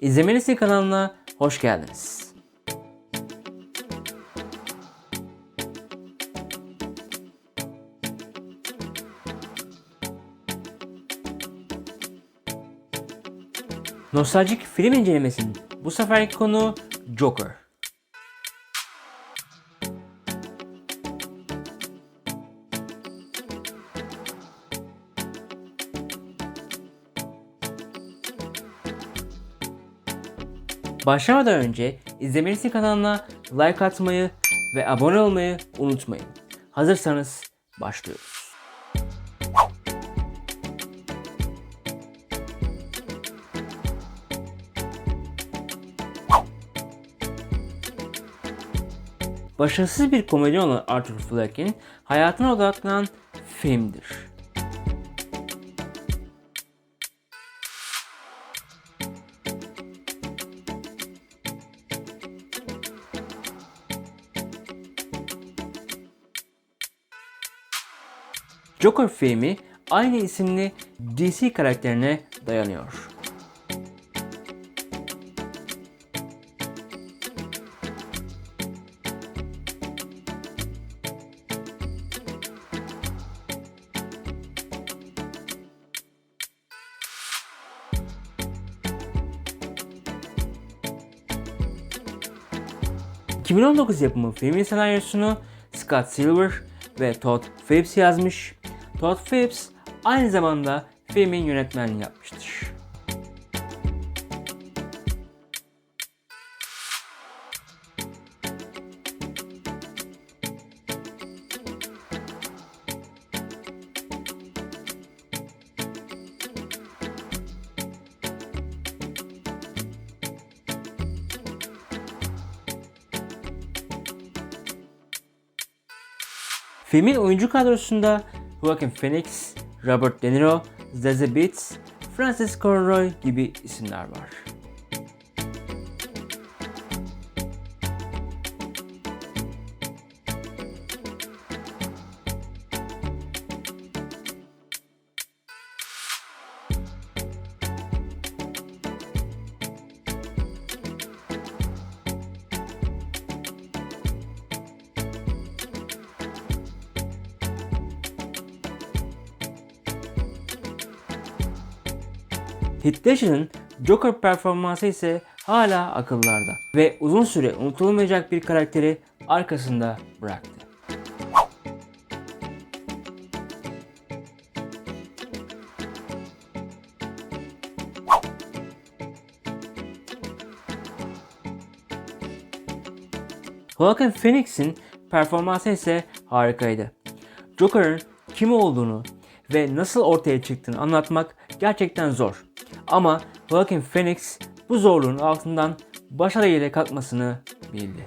İzlemelisi kanalına hoş geldiniz. Nostaljik film incelemesinin bu seferki konu Joker. Başlamadan önce izlemelisi kanalına like atmayı ve abone olmayı unutmayın. Hazırsanız başlıyoruz. Başarısız bir komedyen olan Arthur Fleck'in hayatına odaklanan filmdir. Joker filmi aynı isimli DC karakterine dayanıyor. ...2019 yapımı filmin senaryosunu Scott Silver ve Todd Phillips yazmış. Todd Phillips aynı zamanda filmin yönetmenliğini yapmıştır. Filmin oyuncu kadrosunda Joaquin Phoenix, Robert De Niro, Zazie Beetz, Francis Conroy gibi isimler var. Heath Ledger'ın Joker performansı ise hala akıllarda ve uzun süre unutulmayacak bir karakteri arkasında bıraktı. Joaquin Phoenix'in performansı ise harikaydı. Joker'ın kim olduğunu ve nasıl ortaya çıktığını anlatmak gerçekten zor. Ama Joaquin Phoenix bu zorluğun altından başarıyla kalkmasını bildi.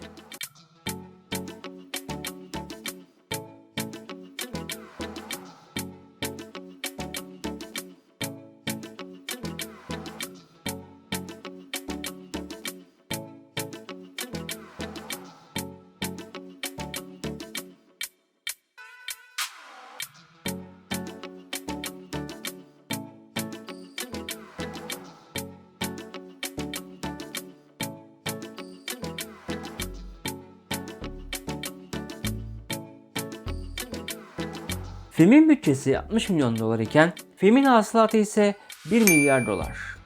Filmin bütçesi 60 milyon dolar iken filmin hasılatı ise 1 milyar dolar.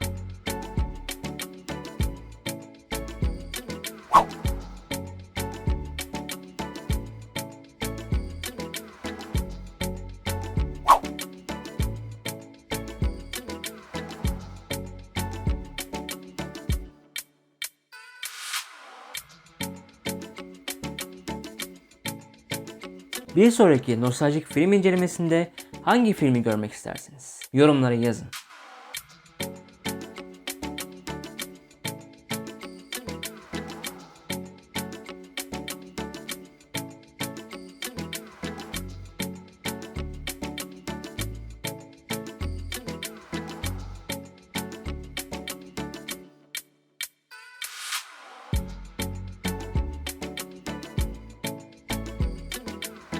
Bir sonraki nostaljik film incelemesinde hangi filmi görmek istersiniz? Yorumlara yazın.